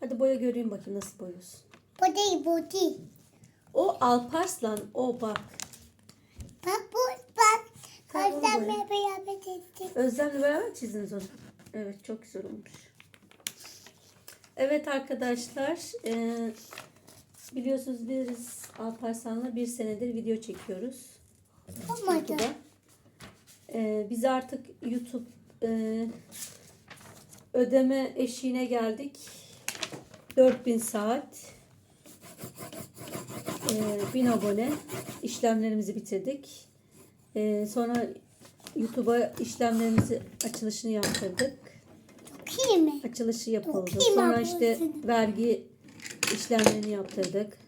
Hadi boya göreyim bakayım nasıl boyuyorsun. Bu değil. O Alparslan o bak. Bak bu bak. Tamam, boya. beraber çizdik. Özlem'le beraber çizdiniz onu. Evet çok güzel olmuş. Evet arkadaşlar. eee, biliyorsunuz biz Alparslan'la bir senedir video çekiyoruz. Olmadı. Eee, biz artık YouTube eee, ödeme eşiğine geldik. 4000 saat. Eee 1000 abone. işlemlerimizi bitirdik. Eee, sonra YouTube'a işlemlerimizi açılışını yaptırdık. Açılışı yapıldı. Sonra işte vergi işlemlerini yaptırdık.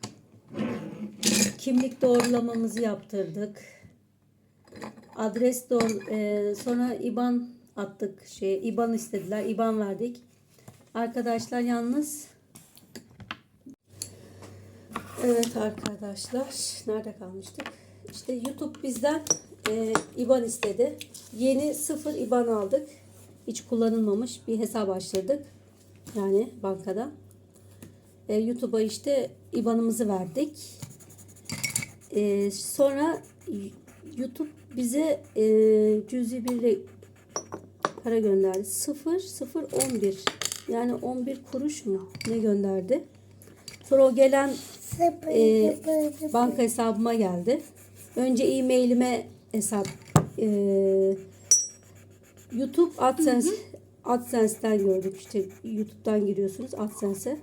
Kimlik doğrulamamızı yaptırdık. Adres doğru e, sonra IBAN attık. Şey IBAN istediler. IBAN verdik. Arkadaşlar yalnız Evet arkadaşlar nerede kalmıştık? İşte YouTube bizden e, IBAN istedi. Yeni sıfır IBAN aldık. Hiç kullanılmamış bir hesap açtırdık. Yani bankada. E, YouTube'a işte IBAN'ımızı verdik. E, sonra YouTube bize e, cüzi bir para gönderdi. 0 0 11 yani 11 kuruş mu ne gönderdi? Sonra o gelen sıfır. banka hesabıma geldi. Önce e-mailime hesap e, YouTube AdSense AdSense'den gördük işte YouTube'dan giriyorsunuz AdSense'e.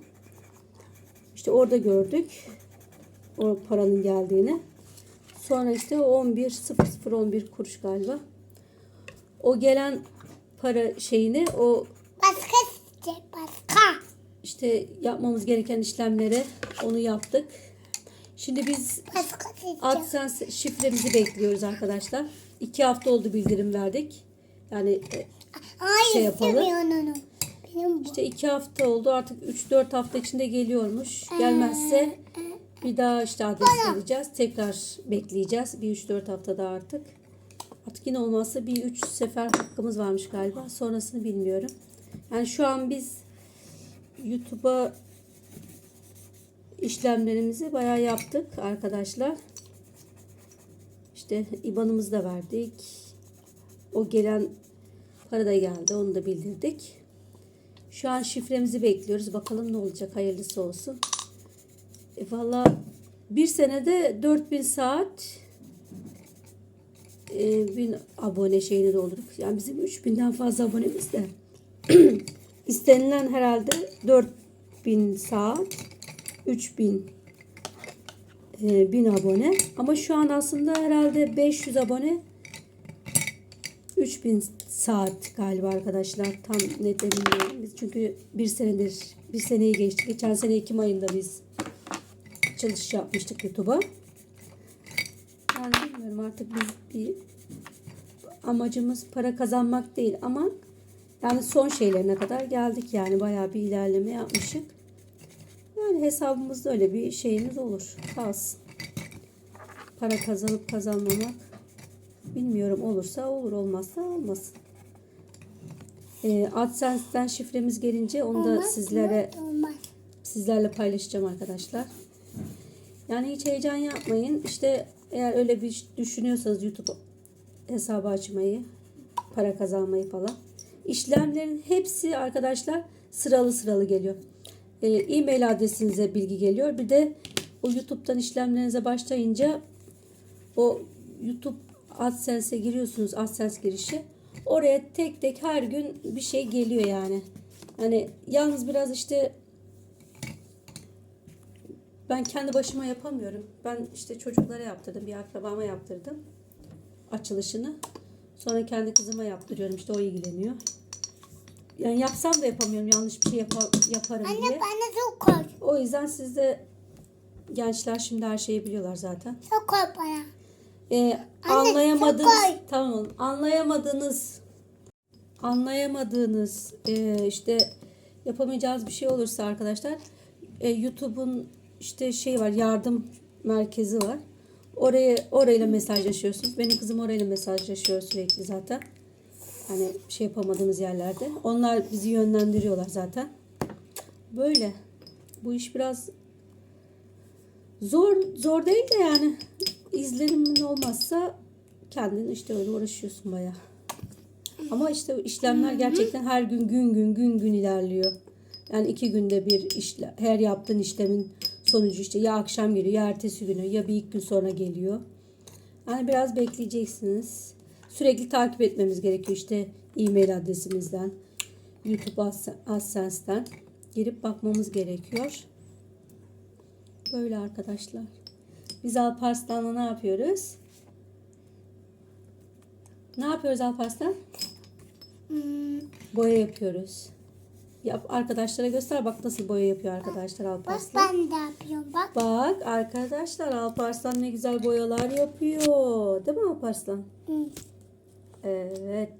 İşte orada gördük o paranın geldiğini. Sonra işte o 11 0011 kuruş galiba. O gelen para şeyini o. işte yapmamız gereken işlemlere onu yaptık. Şimdi biz. AdSense şifremizi bekliyoruz arkadaşlar. İki hafta oldu bildirim verdik. Yani e, Hayır şey yapalım. istemiyorum onu. Benim bu. işte iki hafta oldu artık 3-4 hafta içinde geliyormuş. Gelmezse bir daha işte adres vereceğiz. Tekrar bekleyeceğiz. Bir 3-4 hafta daha artık. Artık yine olmazsa bir 3 sefer hakkımız varmış galiba. Sonrasını bilmiyorum. Yani şu an biz YouTube'a işlemlerimizi bayağı yaptık arkadaşlar. İşte IBAN'ımızı da verdik. O gelen para da geldi. Onu da bildirdik. Şu an şifremizi bekliyoruz. Bakalım ne olacak. Hayırlısı olsun. E valla bir senede 4000 saat e, 1000 abone şeyini doldurduk. Yani bizim 3000'den fazla abonemiz de. İstenilen herhalde 4000 saat 3000 e, 1000 abone. Ama şu an aslında herhalde 500 abone 3000 saat galiba arkadaşlar. Tam net. Biz çünkü bir senedir, bir seneyi geçti. Geçen sene Ekim ayında biz çalışış yapmıştık YouTube'a. Yani bilmiyorum artık biz bir amacımız para kazanmak değil ama yani son şeylerine kadar geldik yani bayağı bir ilerleme yapmışık. Yani hesabımızda öyle bir şeyimiz olur. Kalsın. Para kazanıp kazanmamak bilmiyorum olursa olur olmazsa olmasın. Ee, AdSense'den şifremiz gelince onu da Olmaz, sizlere Olmaz. sizlerle paylaşacağım arkadaşlar. Yani hiç heyecan yapmayın. İşte eğer öyle bir düşünüyorsanız YouTube hesabı açmayı, para kazanmayı falan. İşlemlerin hepsi arkadaşlar sıralı sıralı geliyor. Ee, E-mail adresinize bilgi geliyor. Bir de o YouTube'dan işlemlerinize başlayınca o YouTube AdSense'e giriyorsunuz. AdSense girişi. Oraya tek tek her gün bir şey geliyor yani. Hani yalnız biraz işte ben kendi başıma yapamıyorum. Ben işte çocuklara yaptırdım. Bir akrabama yaptırdım. Açılışını. Sonra kendi kızıma yaptırıyorum. İşte o ilgileniyor. Yani yapsam da yapamıyorum. Yanlış bir şey yapa- yaparım Anne diye. bana çok koy. O yüzden siz de gençler şimdi her şeyi biliyorlar zaten. Çok koy bana. Ee, Anne, anlayamadığınız koy. tamam oğlum. anlayamadığınız anlayamadığınız e, işte yapamayacağınız bir şey olursa arkadaşlar e, YouTube'un işte şey var yardım merkezi var. Oraya orayla mesajlaşıyorsunuz. Benim kızım orayla mesajlaşıyor sürekli zaten. Hani şey yapamadığımız yerlerde. Onlar bizi yönlendiriyorlar zaten. Böyle. Bu iş biraz zor zor değil de yani izlenimin olmazsa kendin işte öyle uğraşıyorsun baya. Ama işte işlemler gerçekten her gün gün gün gün gün ilerliyor. Yani iki günde bir işle, her yaptığın işlemin sonucu işte ya akşam geliyor ya ertesi günü ya bir iki gün sonra geliyor. Yani biraz bekleyeceksiniz. Sürekli takip etmemiz gerekiyor işte e-mail adresimizden, YouTube Adse- AdSense'den girip bakmamız gerekiyor. Böyle arkadaşlar. Biz Alparslan'la ne yapıyoruz? Ne yapıyoruz Alparslan? Hmm, Boya yapıyoruz. Yap arkadaşlara göster bak nasıl boya yapıyor arkadaşlar bak Alparslan. ben de yapıyorum bak. Bak arkadaşlar Alparslan ne güzel boyalar yapıyor. Değil mi Alparslan? Hı. Evet.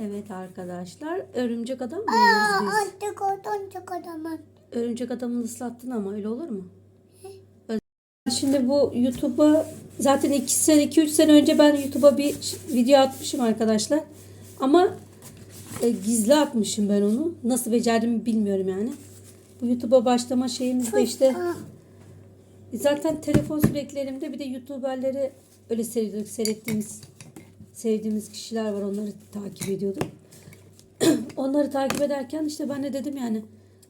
Evet arkadaşlar. Örümcek adam boyuyoruz biz. Artık çok adamın. Örümcek adamını ıslattın ama öyle olur mu? Şimdi bu YouTube'a zaten 2 sene 2-3 sene önce ben YouTube'a bir video atmışım arkadaşlar. Ama e, gizli atmışım ben onu. Nasıl becerdiğimi bilmiyorum yani. Bu YouTube'a başlama şeyimiz de işte zaten telefon sürekli elimde bir de YouTuber'leri öyle seyrediyorduk. Seyrettiğimiz sevdiğimiz kişiler var onları takip ediyordum. onları takip ederken işte ben de dedim yani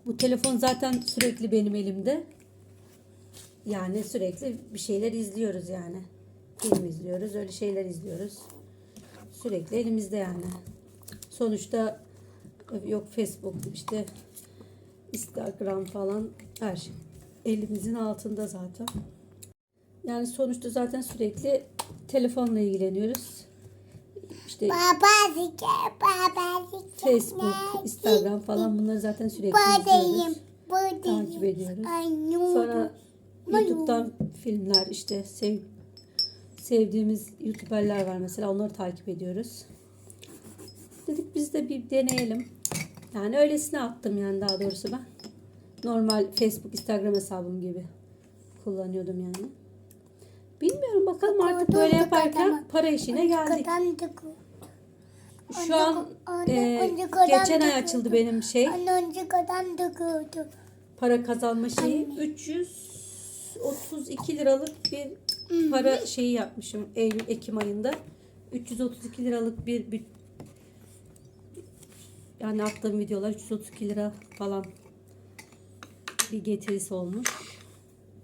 bu telefon zaten sürekli benim elimde. Yani sürekli bir şeyler izliyoruz yani. Film izliyoruz, öyle şeyler izliyoruz. Sürekli elimizde yani. Sonuçta yok Facebook işte Instagram falan her şey elimizin altında zaten. Yani sonuçta zaten sürekli telefonla ilgileniyoruz. İşte Baba zike, baba zike. Facebook, Instagram falan bunları zaten sürekli izliyoruz. Takip ediyoruz. Sonra YouTube'dan filmler işte sev, sevdiğimiz YouTuber'ler var mesela onları takip ediyoruz. Dedik biz de bir deneyelim. Yani öylesine attım yani daha doğrusu ben. Normal Facebook, Instagram hesabım gibi kullanıyordum yani. Bilmiyorum bakalım artık böyle yaparken para işine geldik. Şu an e, geçen ay açıldı benim şey para kazanma şeyi 332 liralık bir para şeyi yapmışım Eylül Ekim ayında. 332 liralık bir, bir yani attığım videolar 332 lira falan bir getirisi olmuş.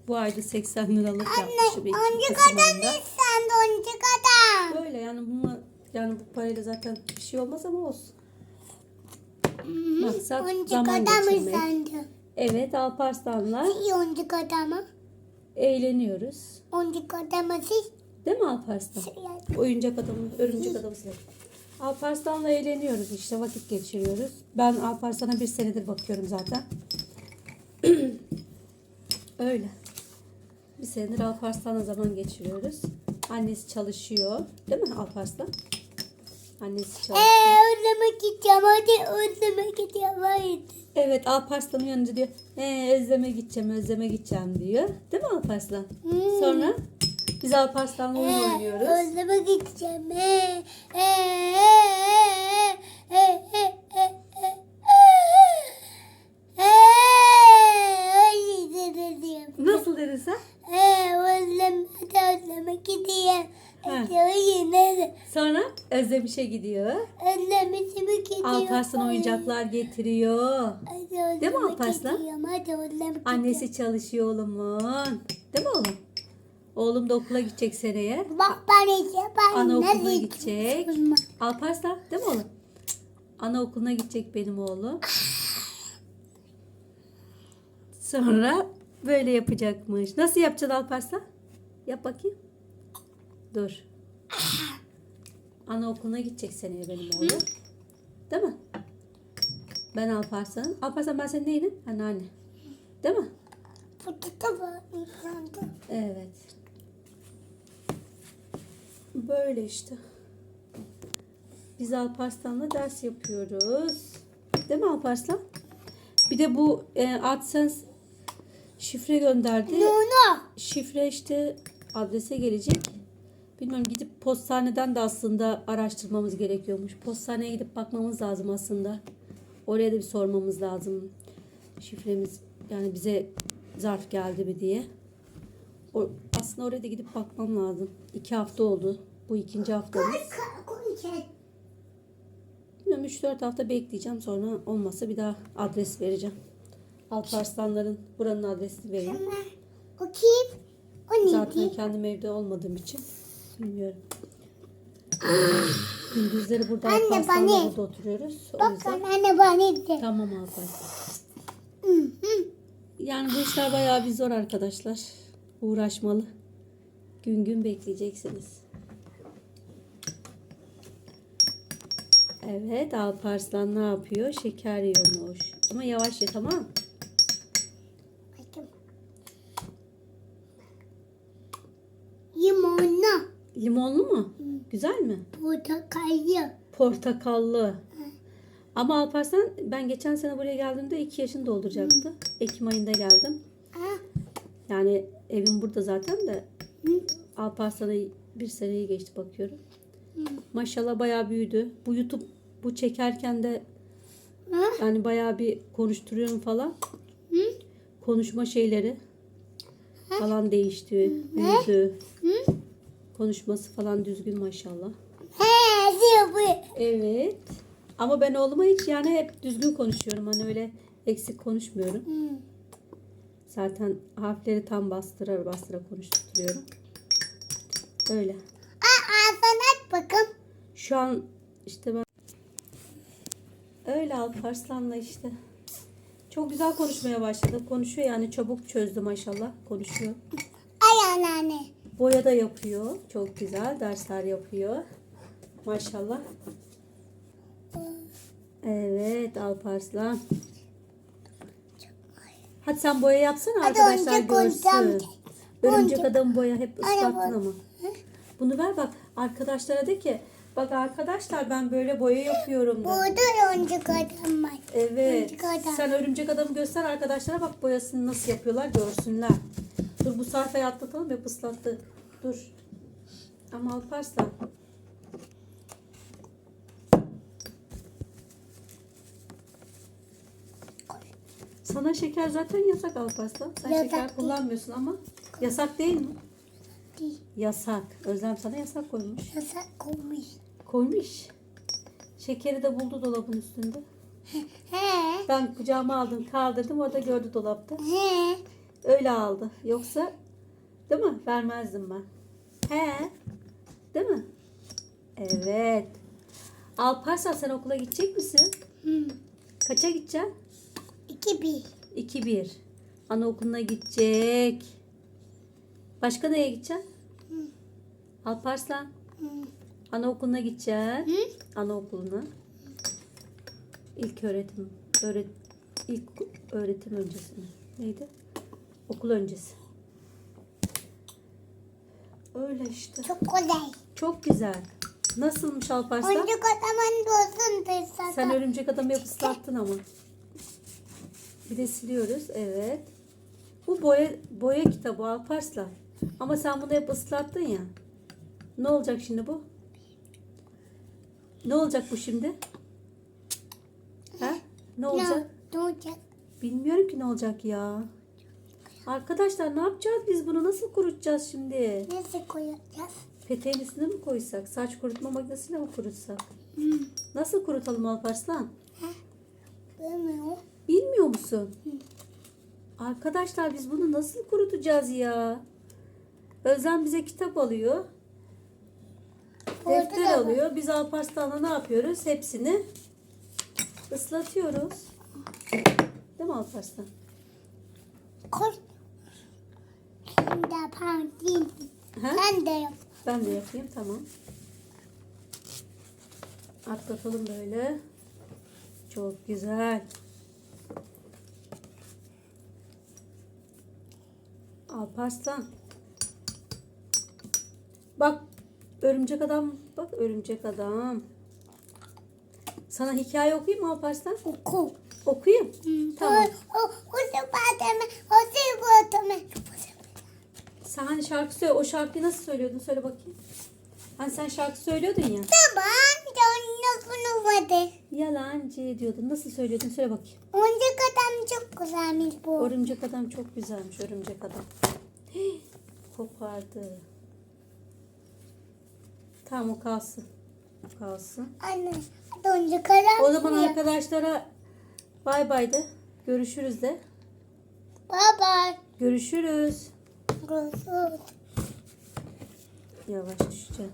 Bu ayda 80 liralık yapmışım. Önce Kasım kadan ayında. sen de önce kadan. Böyle yani bununla yani bu parayla zaten bir şey olmaz ama olsun. Maksat Önce zaman kadan mı geçirmek. sende? Evet Alparslan'la İyi önce kadan mı? eğleniyoruz. Önce kadan mı siz? Değil mi Alparslan? Oyuncak adamı, örümcek adamı size. Alparslan'la eğleniyoruz işte vakit geçiriyoruz. Ben Alparslan'a bir senedir bakıyorum zaten. Öyle. Bir senedir Alparslan'la zaman geçiriyoruz. Annesi çalışıyor. Değil mi Alparslan? Annesi çalışıyor. Eee özleme gideceğim hadi özleme gideceğim hadi. Evet Alparslan'ın yanınca diyor. Ee, Özlem'e gideceğim, Özlem'e gideceğim diyor. Değil mi Alparslan? Hmm. Sonra biz Alparslan'la oyun Ee, oynuyoruz. Özleme gideceğim. Ee, ee, ee, ee, ee, ee, ee, ee, öyle dedim. Nasıl dedin sen? Ee, özlem, hadi özleme gideyim. Hadi Ha. yine Sonra Özlemiş'e gidiyor. özlemesime gidiyorum. Alparslan oyuncaklar getiriyor. Hadi Değil mi Alparslan? gidiyorum. Hadi gidiyorum. Annesi çalışıyor oğlumun. Değil mi oğlum? Oğlum da okula gidecek seneye. Bak ben işte ben Anaokuluna ne gidecek. gideceğim? Alparslan değil mi oğlum? Anaokuluna gidecek benim oğlum. Sonra böyle yapacakmış. Nasıl yapacaksın Alparslan? Yap bakayım. Dur. Anaokuluna gidecek seneye benim oğlum. Değil mi? Ben Alparslan. Alparslan ben senin neyinim? Anneanne. Değil mi? Var insanda. Evet. Böyle işte. Biz Alparslan'la ders yapıyoruz. Değil mi Alparslan? Bir de bu e, AdSense şifre gönderdi. Nuna. Şifre işte adrese gelecek. Bilmiyorum gidip postaneden de aslında araştırmamız gerekiyormuş. Postaneye gidip bakmamız lazım aslında. Oraya da bir sormamız lazım. Şifremiz yani bize zarf geldi mi diye. O, aslında oraya da gidip bakmam lazım. İki hafta oldu. Bu ikinci haftamız. Bilmiyorum 3-4 hafta bekleyeceğim. Sonra olmasa bir daha adres vereceğim. Alparslanların buranın adresini vereyim. O Zaten kendim evde olmadığım için bilmiyorum. Gündüzleri burada Anne, bana. burada oturuyoruz. O Bak yüzden anne bana dedi. tamam Alparslan. Yani bu işler bayağı bir zor arkadaşlar. Uğraşmalı. Gün gün bekleyeceksiniz. Evet Alparslan ne yapıyor? Şeker yiyormuş. Ama yavaş ye tamam mı? Bakayım. Limonlu, mu? Güzel mi? portakallı. Portakallı. Ama Alparslan ben geçen sene buraya geldiğimde 2 yaşını dolduracaktı. Ekim ayında geldim. Yani evim burada zaten de Alparslan'a bir seneyi geçti bakıyorum. Maşallah bayağı büyüdü. Bu YouTube bu çekerken de yani bayağı bir konuşturuyorum falan. Konuşma şeyleri falan değişti. Büyüdü. Hı? Konuşması falan düzgün maşallah. He, diyor bu. Evet. Ama ben oğluma hiç yani hep düzgün konuşuyorum. Hani öyle eksik konuşmuyorum. Zaten harfleri tam bastıra bastıra konuşturuyorum. Öyle. Aa, ağzına aç bakın. Şu an işte ben öyle Alparslan'la işte. Çok güzel konuşmaya başladı. Konuşuyor yani çabuk çözdü maşallah. Konuşuyor. Ay anneanne. Boya da yapıyor. Çok güzel dersler yapıyor. Maşallah. Evet Alparslan. Hadi sen boya yapsana Hadi arkadaşlar oyuncak görsün. Örümcek adam boya hep ıslattın ama. Bunu ver bak arkadaşlara de ki bak arkadaşlar ben böyle boya yapıyorum de. Burada oyuncak adam var. Evet. Örümcek adam. Sen örümcek adamı göster arkadaşlara bak boyasını nasıl yapıyorlar görsünler. Dur bu sayfayı atlatalım hep ıslattı. Dur. Ama Alparslan. Sana şeker zaten yasak Alparslan. Sen Yasak şeker değil. kullanmıyorsun ama yasak değil mi? Değil. Yasak. Özlem sana yasak koymuş. Yasak koymuş. Koymuş. Şekeri de buldu dolabın üstünde. He. Ben kucağıma aldım kaldırdım o da gördü dolapta. He. Öyle aldı. Yoksa değil mi? Vermezdim ben. He. Değil mi? Evet. Alparslan sen okula gidecek misin? Hı. Kaça gideceksin? İki bir. 2-1. Anaokuluna gidecek. Başka neye gideceksin? Hı. Alparslan. Hı. Anaokuluna gideceksin. Hı? Anaokuluna. İlk öğretim. Öğret, ilk öğretim öncesi mi? Neydi? Okul öncesi. Öyle işte. Çok kolay. Çok güzel. Nasılmış Alparslan? Oyuncak adamın dostun da Sen örümcek adamı hep ıslattın ama. Bir de siliyoruz. Evet. Bu boya boya kitabı Alparslan. Ama sen bunu hep ıslattın ya. Ne olacak şimdi bu? Ne olacak bu şimdi? Ha? Ne olacak? Ne olacak? Bilmiyorum ki ne olacak ya. Arkadaşlar ne yapacağız biz bunu? Nasıl kurutacağız şimdi? Nasıl koyacağız? Peteğin üstüne mi koysak? Saç kurutma makinesiyle mi kurutsak? Hı. Nasıl kurutalım Alparslan? Bilmiyorum. Bilmiyor musun? Arkadaşlar biz bunu nasıl kurutacağız ya? Özlem bize kitap alıyor. Orada Defter da var. alıyor. Biz Alparslan'la ne yapıyoruz? Hepsini ıslatıyoruz. Değil mi Alparslan? Koy. Sen de. Ha? Sen de yap. Ben de yapayım tamam. Atlatalım böyle. Çok güzel. Alparslan. Bak örümcek adam. Bak örümcek adam. Sana hikaye okuyayım mı Alparslan? Oku. Okuyayım. Tamam. O, o, o da bademe, o da bademe. Sen hani şarkı söyle. O şarkıyı nasıl söylüyordun? Söyle bakayım. Hani sen şarkı söylüyordun ya. Tamam. Canlı kunumadı. Yalancı diyordun. Nasıl söylüyordun? Söyle bakayım. Oyuncak adam çok güzelmiş bu. Örümcek adam çok güzelmiş. Örümcek adam. Hii, kopardı. Tamam o kalsın. O kalsın. Anne. Oyuncak adam. O zaman diye. arkadaşlara bay bay de. Görüşürüz de. Baba. Görüşürüz. Görüşürüz. Yavaş düşeceğim.